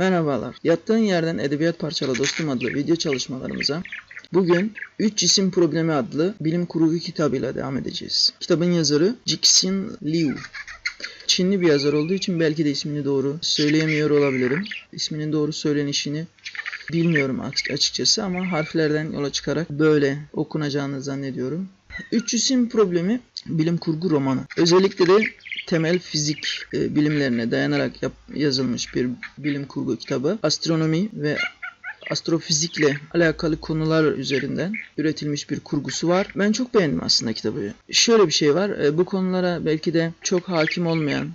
Merhabalar. Yattığın yerden edebiyat parçala dostum adlı video çalışmalarımıza bugün 3 cisim problemi adlı bilim kurgu kitabıyla devam edeceğiz. Kitabın yazarı Jixin Liu. Çinli bir yazar olduğu için belki de ismini doğru söyleyemiyor olabilirim. İsminin doğru söylenişini bilmiyorum açık- açıkçası ama harflerden yola çıkarak böyle okunacağını zannediyorum. Üç cisim problemi bilim kurgu romanı. Özellikle de temel fizik e, bilimlerine dayanarak yap- yazılmış bir bilim kurgu kitabı. Astronomi ve astrofizikle alakalı konular üzerinden üretilmiş bir kurgusu var. Ben çok beğendim aslında kitabı. Şöyle bir şey var. e, Bu konulara belki de çok hakim olmayan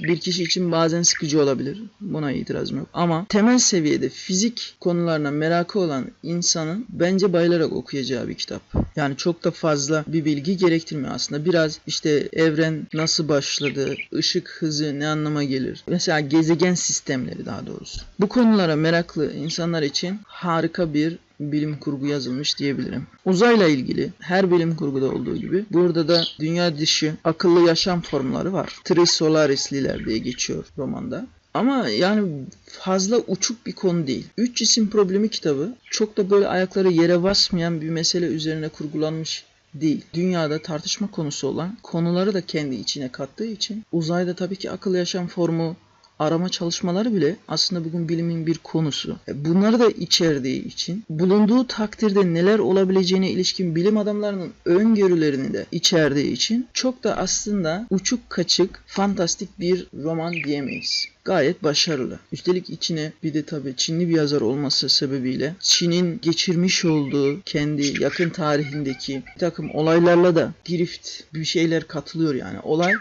bir kişi için bazen sıkıcı olabilir. Buna itirazım yok. Ama temel seviyede fizik konularına merakı olan insanın bence bayılarak okuyacağı bir kitap. Yani çok da fazla bir bilgi gerektirmiyor aslında. Biraz işte evren nasıl başladı, ışık hızı ne anlama gelir. Mesela gezegen sistemleri daha doğrusu. Bu konulara meraklı insanlar için harika bir bilim kurgu yazılmış diyebilirim. Uzayla ilgili her bilim kurguda olduğu gibi burada da dünya dışı akıllı yaşam formları var. Trisolarisliler diye geçiyor romanda. Ama yani fazla uçuk bir konu değil. Üç cisim problemi kitabı çok da böyle ayakları yere basmayan bir mesele üzerine kurgulanmış değil. Dünyada tartışma konusu olan konuları da kendi içine kattığı için uzayda tabii ki akıllı yaşam formu arama çalışmaları bile aslında bugün bilimin bir konusu. E, Bunları da içerdiği için bulunduğu takdirde neler olabileceğine ilişkin bilim adamlarının öngörülerini de içerdiği için çok da aslında uçuk kaçık fantastik bir roman diyemeyiz. Gayet başarılı. Üstelik içine bir de tabii Çinli bir yazar olması sebebiyle Çin'in geçirmiş olduğu kendi yakın tarihindeki bir takım olaylarla da girift bir şeyler katılıyor yani. Olay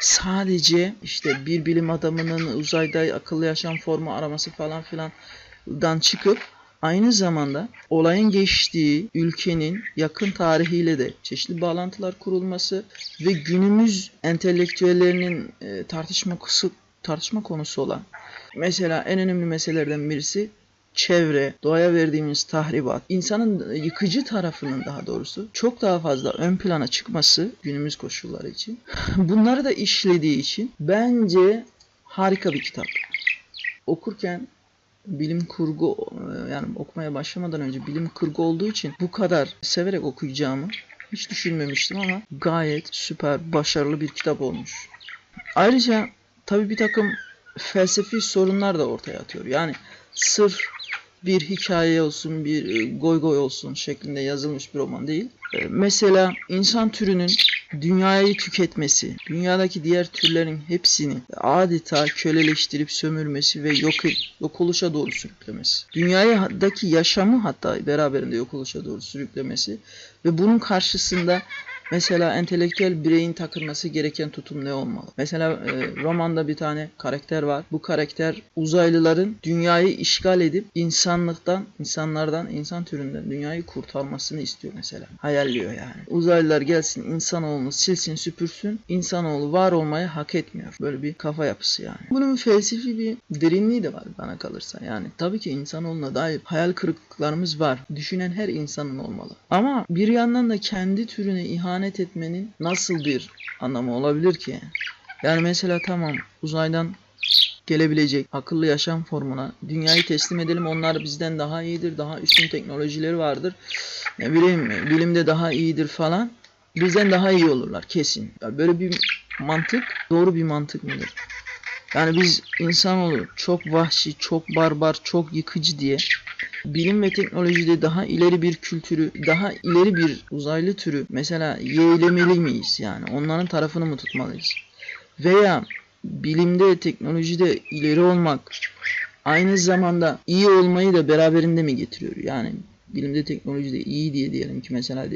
sadece işte bir bilim adamının uzayda akıllı yaşam formu araması falan filandan çıkıp aynı zamanda olayın geçtiği ülkenin yakın tarihiyle de çeşitli bağlantılar kurulması ve günümüz entelektüellerinin e, tartışma tartışma konusu olan mesela en önemli meselelerden birisi çevre, doğaya verdiğimiz tahribat, insanın yıkıcı tarafının daha doğrusu çok daha fazla ön plana çıkması günümüz koşulları için. Bunları da işlediği için bence harika bir kitap. Okurken bilim kurgu e, yani okumaya başlamadan önce bilim kurgu olduğu için bu kadar severek okuyacağımı hiç düşünmemiştim ama gayet süper, başarılı bir kitap olmuş. Ayrıca tabii bir takım felsefi sorunlar da ortaya atıyor. Yani sırf bir hikaye olsun, bir e, goy goy olsun şeklinde yazılmış bir roman değil. E, Mesela insan türünün dünyayı tüketmesi, dünyadaki diğer türlerin hepsini adeta köleleştirip sömürmesi ve yok, yok oluşa doğru sürüklemesi. Dünyadaki yaşamı hatta beraberinde yok oluşa doğru sürüklemesi ve bunun karşısında Mesela entelektüel bireyin takılması gereken tutum ne olmalı? Mesela e, romanda bir tane karakter var. Bu karakter uzaylıların dünyayı işgal edip insanlıktan, insanlardan, insan türünden dünyayı kurtarmasını istiyor mesela. Hayalliyor yani. Uzaylılar gelsin insanoğlunu silsin süpürsün. İnsanoğlu var olmayı hak etmiyor. Böyle bir kafa yapısı yani. Bunun felsefi bir derinliği de var bana kalırsa. Yani tabii ki insanoğluna dair hayal kırıklıklarımız var. Düşünen her insanın olmalı. Ama bir yandan da kendi türüne ihanet etmenin nasıl bir anlamı olabilir ki? Yani mesela tamam uzaydan gelebilecek akıllı yaşam formuna dünyayı teslim edelim onlar bizden daha iyidir daha üstün teknolojileri vardır ne bileyim bilimde daha iyidir falan bizden daha iyi olurlar kesin Ya böyle bir mantık doğru bir mantık mıdır? Yani biz insanoğlu çok vahşi, çok barbar, çok yıkıcı diye bilim ve teknolojide daha ileri bir kültürü, daha ileri bir uzaylı türü mesela yeğlemeli miyiz yani? Onların tarafını mı tutmalıyız? Veya bilimde, teknolojide ileri olmak aynı zamanda iyi olmayı da beraberinde mi getiriyor? Yani bilimde, teknolojide iyi diye diyelim ki mesela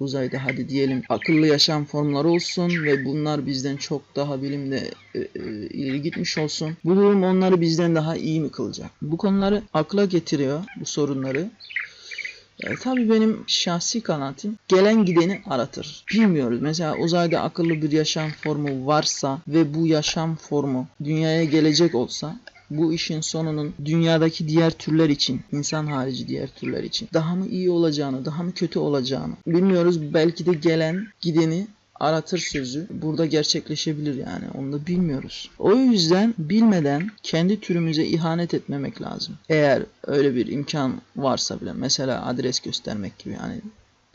uzayda hadi diyelim akıllı yaşam formları olsun ve bunlar bizden çok daha bilimde e, e, ileri gitmiş olsun. Bu durum onları bizden daha iyi mi kılacak? Bu konuları akla getiriyor bu sorunları. E, tabii benim şahsi kanaatim gelen gideni aratır. Bilmiyoruz. Mesela uzayda akıllı bir yaşam formu varsa ve bu yaşam formu dünyaya gelecek olsa bu işin sonunun dünyadaki diğer türler için, insan harici diğer türler için daha mı iyi olacağını, daha mı kötü olacağını bilmiyoruz. Belki de gelen gideni aratır sözü burada gerçekleşebilir yani onu da bilmiyoruz. O yüzden bilmeden kendi türümüze ihanet etmemek lazım. Eğer öyle bir imkan varsa bile mesela adres göstermek gibi yani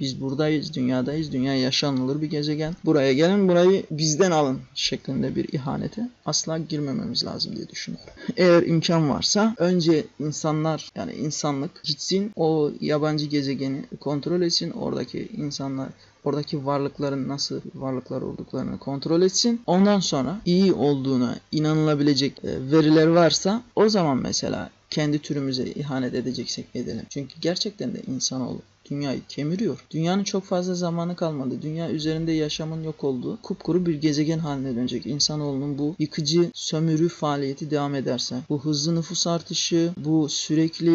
biz buradayız, dünyadayız. Dünya yaşanılır bir gezegen. Buraya gelin, burayı bizden alın şeklinde bir ihanete asla girmememiz lazım diye düşünüyorum. Eğer imkan varsa önce insanlar yani insanlık gitsin o yabancı gezegeni kontrol etsin. Oradaki insanlar oradaki varlıkların nasıl varlıklar olduklarını kontrol etsin. Ondan sonra iyi olduğuna inanılabilecek e, veriler varsa o zaman mesela kendi türümüze ihanet edeceksek edelim. Çünkü gerçekten de insanoğlu dünyayı kemiriyor. Dünyanın çok fazla zamanı kalmadı. Dünya üzerinde yaşamın yok olduğu kupkuru bir gezegen haline dönecek. İnsanoğlunun bu yıkıcı sömürü faaliyeti devam ederse, bu hızlı nüfus artışı, bu sürekli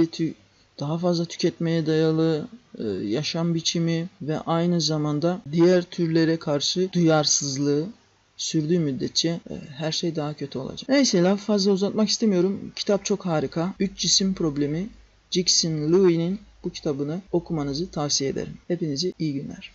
daha fazla tüketmeye dayalı e, yaşam biçimi ve aynı zamanda diğer türlere karşı duyarsızlığı sürdüğü müddetçe e, her şey daha kötü olacak. Neyse laf fazla uzatmak istemiyorum. Kitap çok harika. Üç cisim problemi Jackson Louis'nin bu kitabını okumanızı tavsiye ederim. Hepinize iyi günler.